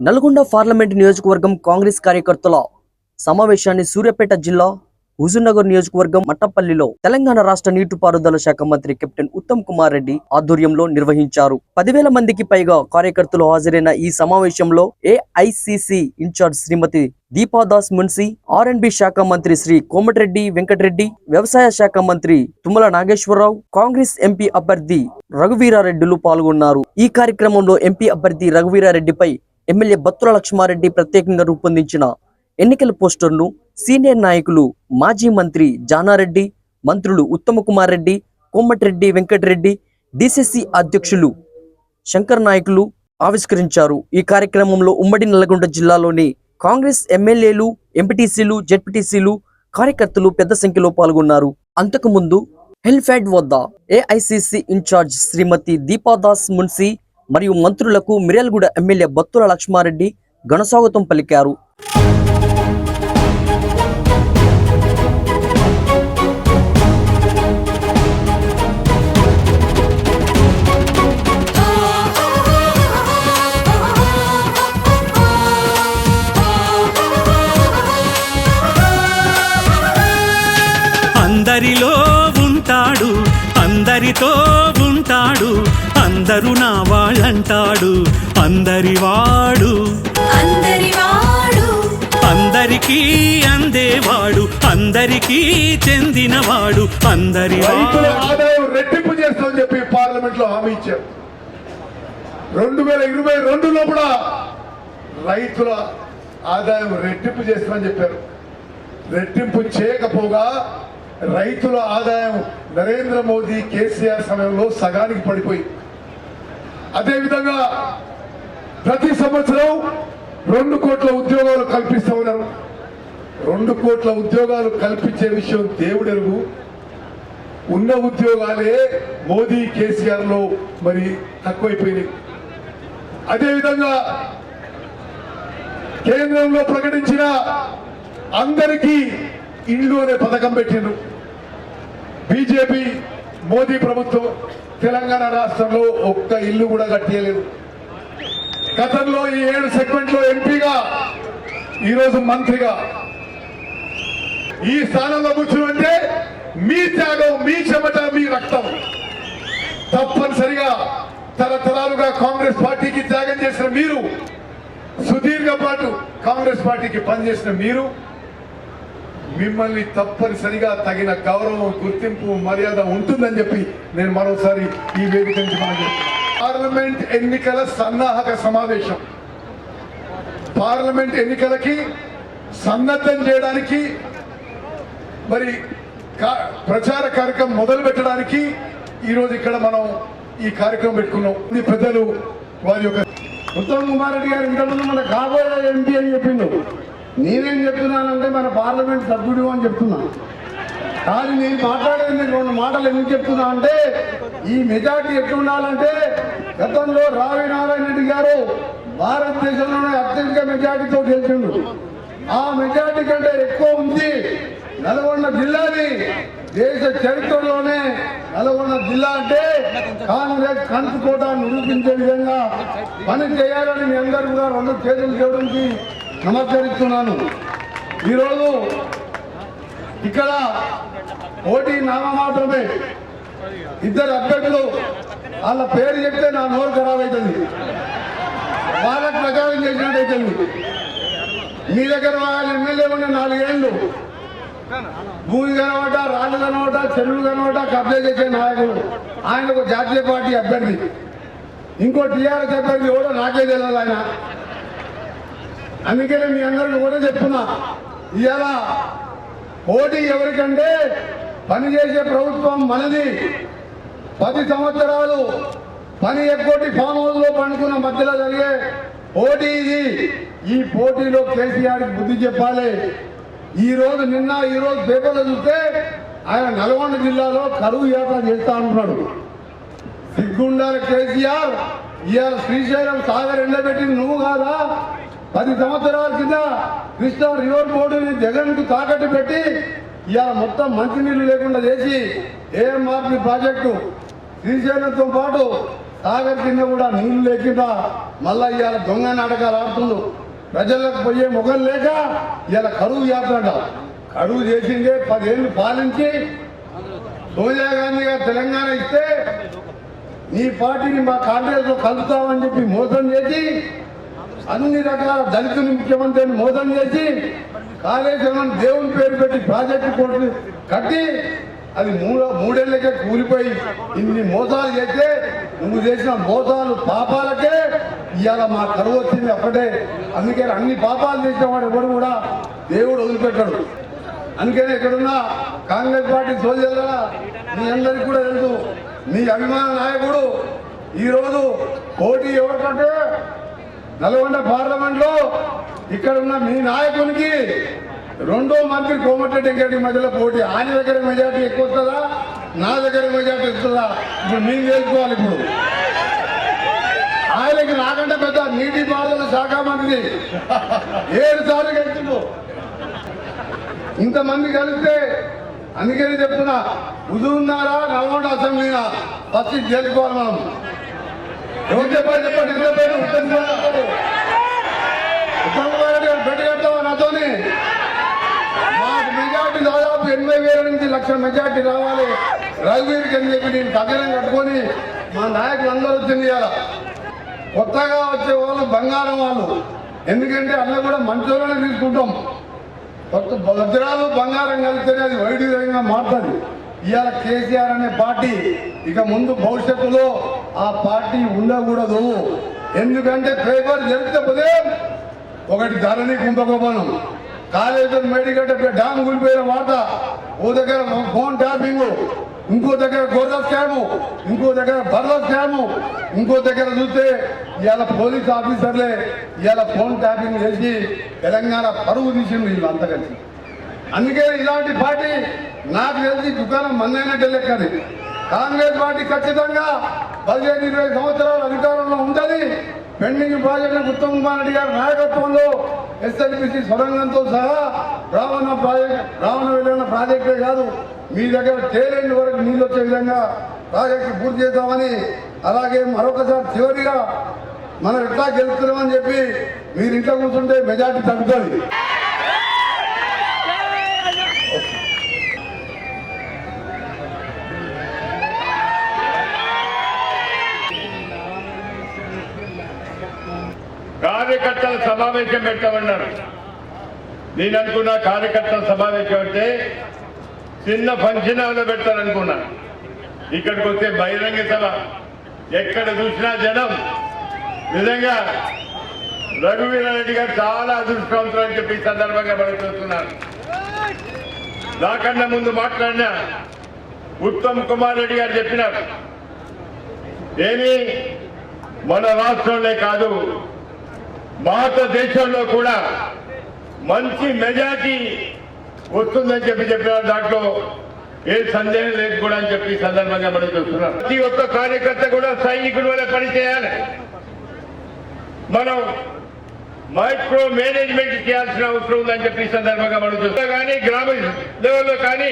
Nalgonda parliament నియోజకవర్గం కాంగ్రెస్ కార్యకర్తల సమావేశాన్ని సూర్యాపేట జిల్లా హుజూర్నగర్ నియోజకవర్గం మట్టపల్లిలో తెలంగాణ రాష్ట్ర నీటిపారుదల శాఖ మంత్రి కెప్టెన్ ఉత్తమ్ కుమార్ రెడ్డి ఆధ్వర్యంలో నిర్వహించారు. పదివేల మందికి పైగా కార్యకర్తలు హాజరైన ఈ సమావేశంలో AICC incharge Shrimati Deepa Das Munshi R and B శాఖ మంత్రి శ్రీ కోమటిరెడ్డి వెంకటరెడ్డి వ్యవసాయ శాఖ మంత్రి తుమ్మల నాగేశ్వరరావు కాంగ్రెస్ ఎంపీ అభ్యర్థి రఘువీరారెడ్డిలు పాల్గొన్నారు. ఈ కార్యక్రమంలో ఎంపీ అభ్యర్థి రఘువీరారెడ్డిపై ఎమ్మెల్యే బత్తుల లక్ష్మారెడ్డి ప్రత్యేకంగా రూపొందించిన ఎన్నికల పోస్టర్ను సీనియర్ నాయకులు మాజీ మంత్రి జానారెడ్డి మంత్రులు ఉత్తమ కుమార్ రెడ్డి కోమటిరెడ్డి వెంకటరెడ్డి డిసిసి అధ్యక్షులు శంకర్ నాయకులు ఆవిష్కరించారు. ఈ కార్యక్రమంలో ఉమ్మడి నల్గొండ జిల్లాలోని కాంగ్రెస్ ఎమ్మెల్యేలు ఎంపీటీసీలు జెడ్పీటీసీలు కార్యకర్తలు పెద్ద సంఖ్యలో పాల్గొన్నారు. అంతకుముందు హెల్ఫ్యాడ్ వద్ద ఏఐసిసి ఇన్ఛార్జ్ శ్రీమతి దీపాదాస్ మున్సీ మరియు మంత్రులకు మిర్యాలగూడ ఎమ్మెల్యే బత్తుల లక్ష్మారెడ్డి ఘనస్వాగతం పలికారు. అందరిలో ఉంటాడు అందరితో ఉంటాడు అందరూ నా వాళ్ళంటాడు అందరివాడు. అందరివాడు. అందరికీ అందేవాడు. అందరికీ చెందినవాడు. రైతుల అందరివాడు ఆదాయం రెట్టింపు చేస్తామని చెప్పి పార్లమెంట్లో హామీ ఇచ్చారు. రెండు వేల ఇరవై రెండులో కూడా రైతుల ఆదాయం రెట్టింపు చేస్తామని చెప్పారు. రెట్టింపు చేయకపోగా రైతుల ఆదాయం నరేంద్ర మోదీ కేసీఆర్ సమయంలో సగానికి పడిపోయి అదేవిధంగా ప్రతి సంవత్సరం రెండు కోట్ల ఉద్యోగాలు కల్పిస్తూ ఉన్నారు. రెండు కోట్ల ఉద్యోగాలు కల్పించే విషయం దేవుడెరుగు. ఉన్న ఉద్యోగాలే మోదీ కేసీఆర్లో మరి తక్కువైపోయినాయి. అదేవిధంగా కేంద్రంలో ప్రకటించిన అందరికీ ఇండ్లు అనే పథకం పెట్టిండ్రు. బీజేపీ మోదీ ప్రభుత్వం తెలంగాణ రాష్ట్రంలో ఒక్క ఇల్లు కూడా కట్టేయలేదు. గతంలో ఈ ఏడు సెగ్మెంట్లో ఎంపీగా ఈరోజు మంత్రిగా. ఈ స్థానంలో కూర్చుంటే మీ త్యాగం మీ చెమట మీ రక్తం. తప్పనిసరిగా తరతరాలుగా కాంగ్రెస్ పార్టీకి త్యాగం చేసిన మీరు సుదీర్ఘ పాటు కాంగ్రెస్ పార్టీకి పనిచేసిన మీరు మిమ్మల్ని తప్పనిసరిగా తగిన గౌరవం గుర్తింపు మర్యాద ఉంటుందని చెప్పి నేను మరోసారి ఈ వేదిక నుంచి మనం పార్లమెంట్ ఎన్నికల సన్నాహక సమావేశం. పార్లమెంట్ ఎన్నికలకి సన్నద్ధం చేయడానికి మరి ప్రచార కార్యక్రమం మొదలు పెట్టడానికి ఈరోజు ఇక్కడ మనం ఈ కార్యక్రమం పెట్టుకున్నాం. ఈ పెద్దలు వారి యొక్క ఉత్తమ్ కుమార్ రెడ్డి గారు ఇంతకుముందు మన కాబోయే ఎంపీ అని చెప్పిండు. నేనేం చెప్తున్నానంటే మన పార్లమెంట్ సభ్యుడు అని చెప్తున్నా. కానీ నేను మాట్లాడేది రెండు మాటలు ఎందుకు చెప్తున్నా అంటే ఈ మెజార్టీ ఎట్లా ఉండాలంటే గతంలో రావి నారాయణ రెడ్డి గారు భారతదేశంలోనే అత్యధిక మెజార్టీతో గెలిచిండు. ఆ మెజార్టీ కంటే ఎక్కువ ఉంది నల్గొండ జిల్లాని దేశ చరిత్రలోనే నల్గొండ జిల్లా అంటే కాంగ్రెస్ కంచుకోట నిరూపించే విధంగా పని చేయాలని మీ అందరూ కూడా రెండు చేతులు చేయడానికి నమస్కరిస్తున్నాను. ఈరోజు ఇక్కడ ఓటీ నామ మాత్రమే. ఇద్దరు అభ్యర్థులు వాళ్ళ పేరు చెప్తే నా నోరు ఖరాబ్ అవుతుంది. వాళ్ళకి ప్రచారం చేసినట్టు అవుతుంది. మీ దగ్గర వాళ్ళ ఎమ్మెల్యే ఉన్న నాలుగేళ్ళు. భూమి కనబడ్డ రాళ్ళు కనబడ్డ చెరువులు కనబడ్డ కబ్జా చేసే నాయకుడు ఆయన ఒక జాతీయ పార్టీ అభ్యర్థి. ఇంకో టీఆర్ఎస్ అభ్యర్థి కూడా నాకే తెలియదు ఆయన. అందుకనే మీ అందరికి కూడా చెప్తున్నా. ఇవాళ పోటీ ఎవరికంటే పనిచేసే ప్రభుత్వం మనది. పది సంవత్సరాలు పని ఎక్కోటి ఫామ్ హౌస్లో పండుకున్న మధ్యలో జరిగే పోటీ ఇది. ఈ పోటీలో కేసీఆర్ బుద్ధి చెప్పాలి. ఈ రోజు నిన్న ఈ రోజు పేపర్లో చూస్తే ఆయన నల్గొండ జిల్లాలో కరువు యాత్ర చేస్తా అంటున్నాడు. సిగ్గుండాల కేసీఆర్. ఇవాళ శ్రీశైలం సాగర్ ఎండబెట్టింది నువ్వు కాదా? పది సంవత్సరాల కింద కృష్ణా రివర్ బోర్డుని జగన్కు తాకట్టు పెట్టి ఇవాళ మొత్తం మంచినీళ్ళు లేకుండా చేసి ఏఎంఆర్పి ప్రాజెక్టు శ్రీశైలంతో పాటు సాగర్ కింద కూడా నీళ్ళు లేకుండా మళ్ళా ఇవాళ దొంగ నాటకాలు ఆడుతుండ్రు ప్రజలకు పోయే ముఖం లేక ఇలా కరువు చేస్తున్నాడు కరువు చేసిందే పదేళ్ళు పాలించి సోనియా గాంధీ గారు తెలంగాణ ఇస్తే నీ పార్టీని మా కాంగ్రెస్లో కలుపుతామని చెప్పి మోసం చేసి అన్ని రకాల దళితులు ముఖ్యమంత్రిని మోసం చేసి కాళేశ్వరం దేవుని పేరు పెట్టి ప్రాజెక్టు కోట్లు కట్టి అది మూడో మూడేళ్ళకే కూలిపోయి ఇన్ని మోసాలు చేస్తే నువ్వు చేసిన మోసాలు పాపాలకే ఇవాళ మా కరువు వచ్చింది అక్కడే అందుకే అన్ని పాపాలు చేసిన వాడు ఎవరు కూడా దేవుడు వదిలిపెట్టాడు. అందుకని ఇక్కడున్న కాంగ్రెస్ పార్టీ సోదరుల మీ అందరికీ కూడా తెలుసు మీ అభిమాన నాయకుడు ఈరోజు పోటీ ఎవరికంటే నల్గొండ పార్లమెంట్లో ఇక్కడ ఉన్న మీ నాయకునికి రెండో మంత్రి కోమటిరెడ్డి గారి మధ్యలో పోటీ. ఆయన దగ్గర మెజార్టీ ఎక్కువ వస్తుందా? నా దగ్గర మెజార్టీ వస్తుందా? ఇప్పుడు మేము చేసుకోవాలి ఇప్పుడు. ఆయనకి నాకంటే పెద్ద నీటి పారుదల శాఖ మంత్రి. ఏడు సార్లు గెలిచిండు. ఇంతమంది కలిస్తే అందుకని చెప్తున్నా ఉదున్నారా నల్గొండ అసెంబ్లీనా? ఫస్ట్ ఇది చేసుకోవాలి మనం. ఎవరు చెప్పారు చెప్పండి ఎంత పేరు ఉత్తమ్ కడతావా నాతోని మాకు మెజార్టీ దాదాపు ఎనభై వేల నుంచి లక్ష మెజార్టీ రావాలి రఘువీర్కి అని చెప్పి నేను కగ్గరం కట్టుకొని మా నాయకులు అందరూ వచ్చింది కొత్తగా వచ్చే వాళ్ళు బంగారం వాళ్ళు ఎందుకంటే అన్న కూడా మంచోళ్ళని తీసుకుంటాం కొత్త వజ్రాలు బంగారం కలిస్తేనే అది వైద్యులంగా మారుతుంది. ఇవాళ కేసీఆర్ అనే పార్టీ ఇక ముందు భవిష్యత్తులో ఆ పార్టీ ఉండకూడదు. ఎందుకంటే పేపర్ జరిగితే ఒకటి ధరణి కుంభకోపనం కాళేశ్వరం మేడిగడ్డ డ్యామ్ కూలిపోయిన వార్త. ఓ దగ్గర ఫోన్ ట్యాపింగ్. ఇంకో దగ్గర గొర్రెల స్కాము. ఇంకో దగ్గర బర్ర స్కాము. ఇంకో దగ్గర చూస్తే ఇవాళ పోలీస్ ఆఫీసర్లే ఇవాళ ఫోన్ ట్యాపింగ్ చేసి తెలంగాణ పరువు తీసింది వీళ్ళు కలిసి అందుకే ఇలాంటి పార్టీ నాకు తెలిసి దుకాణం మందైనట్టే లెక్కది కాంగ్రెస్ పార్టీ ఖచ్చితంగా పదిహేను ఇరవై సంవత్సరాల అధికారంలో ఉంటుంది. పెండింగ్ ప్రాజెక్టు ఉత్తమ్ కుమార్ రెడ్డి గారి నాయకత్వంలో ఎస్ఎల్పిసి సొరంగంతో సహా రావణ ప్రాజెక్ట్ రావణ వెళ్ళిన ప్రాజెక్టే కాదు మీ దగ్గర తేలేని వరకు నీళ్ళు వచ్చే విధంగా ప్రాజెక్టు పూర్తి చేద్దామని అలాగే మరొకసారి చివరిగా మనం ఎట్లా గెలుస్తున్నామని చెప్పి మీరు ఇంట్లో కూర్చుంటే మెజార్టీ తగ్గుతుంది. కార్యకర్తల సమావేశం పెట్టమన్నారు. నేను అనుకున్నా కార్యకర్తల సమావేశం అంటే చిన్న ఫంక్షన్ హాల్లో పెడతారనుకున్నాను ఇక్కడికి వస్తే బహిరంగ సభ. ఎక్కడ చూసినా జనం. నిజంగా రఘువీరారెడ్డి గారు చాలా అదృష్టవంతులు అని చెప్పి సందర్భంగా మనం చూస్తున్నాను. నాకన్నా ముందు మాట్లాడిన ఉత్తమ్ కుమార్ రెడ్డి గారు చెప్పినారు. ఏమి మన రాష్ట్రంలో కాదు భారతదేశంలో కూడా మంచి మెజార్టీ వస్తుందని చెప్పి చెప్పినారు దాంట్లో. ఏ సందేహం లేదు కూడా అని చెప్పి సందర్భంగా మనం చూస్తున్నాం. ప్రతి ఒక్క కార్యకర్త కూడా సైనికుడి వల్ల పనిచేయాలి మనం మైక్రో మేనేజ్మెంట్ చేయాల్సిన అవసరం ఉందని చెప్పి సందర్భంగా మనం చూస్తాం కానీ గ్రామ లెవెల్లో కానీ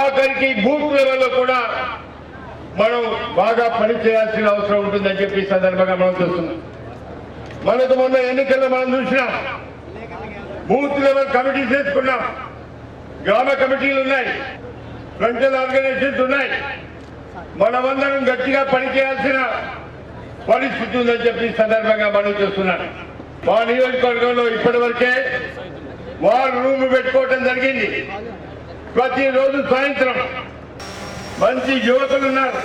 ఆఖరికి బూత్ లెవెల్లో కూడా మనం బాగా పనిచేయాల్సిన అవసరం ఉంటుందని చెప్పి సందర్భంగా మనం చూస్తున్నాం. మనకు మొన్న ఎన్నికల్లో మనం చూసినాం. బూత్ లెవెల్ కమిటీ చేసుకున్నాం. గ్రామ కమిటీలు ఉన్నాయి. ఫ్రంటల్ ఆర్గనైజేషన్స్ ఉన్నాయి. మనమందరం గట్టిగా పనిచేయాల్సిన పరిస్థితి ఉందని చెప్పి సందర్భంగా మనం చూస్తున్నాను మా నియోజకవర్గంలో ఇప్పటి వరకే వారు రూమ్ పెట్టుకోవటం జరిగింది. ప్రతిరోజు సాయంత్రం మంచి యువకులు ఉన్నారు.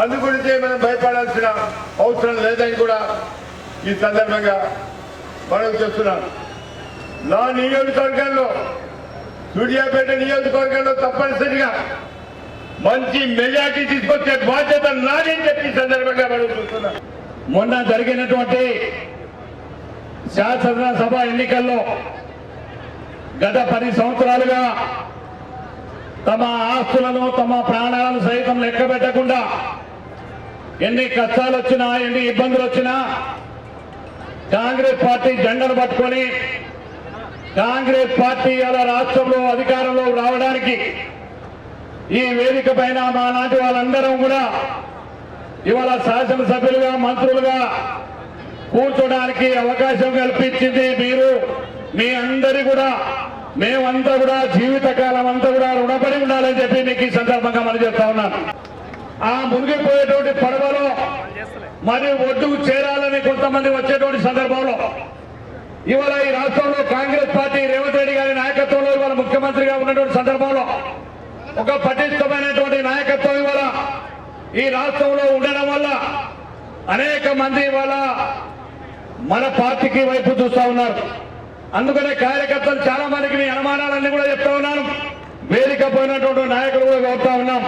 అందుగురించే మనం భయపడాల్సిన అవసరం లేదని కూడా ఈ సందర్భంగా మనం చెప్తున్నాను నా నియోజకవర్గంలో సూర్యాపేట నియోజకవర్గంలో తప్పనిసరిగా మంచి మెజార్టీ తీసుకొచ్చే బాధ్యత నాదని చెప్పి సందర్భంగా మనం చూస్తున్నాం మొన్న జరిగినటువంటి శాసనసభ ఎన్నికల్లో గత పది సంవత్సరాలుగా తమ ఆస్తులను తమ ప్రాణాలను సైతం లెక్క పెట్టకుండా ఎన్ని కష్టాలు వచ్చినా ఎన్ని ఇబ్బందులు వచ్చినా కాంగ్రెస్ పార్టీ జెండను పట్టుకొని కాంగ్రెస్ పార్టీ అలా రాష్ట్రంలో అధికారంలో రావడానికి ఈ వేదిక పైన మా నాటి వాళ్ళందరం కూడా ఇవాళ శాసనసభ్యులుగా మంత్రులుగా కూర్చోడానికి అవకాశం కల్పించింది మీరు మీ అందరి కూడా మేమంతా కూడా జీవితకాలం అంతా కూడా రుణపడి ఉండాలని చెప్పి మీకు ఈ సందర్భంగా మనం చెప్తా ఉన్నాను. ఆ మునిగిపోయేటువంటి పడవలో మరి ఒడ్డుకు చేరాలని కొంతమంది వచ్చేటువంటి సందర్భంలో ఇవాళ ఈ రాష్ట్రంలో కాంగ్రెస్ పార్టీ రేవంత్ రెడ్డి గారి నాయకత్వంలో ఇవాళ ముఖ్యమంత్రిగా ఉన్నటువంటి సందర్భంలో ఒక పటిష్టమైనటువంటి నాయకత్వం ఇవాళ ఈ రాష్ట్రంలో ఉండడం వల్ల అనేక మంది ఇవాళ మన పార్టీకి వైపు చూస్తూ ఉన్నారు. అందుకనే కార్యకర్తలు చాలా మందికి మీ అనుమానాలన్నీ కూడా చెప్తా ఉన్నాను. వేదిక పోయినటువంటి నాయకులు కూడా కోరుతా ఉన్నాం.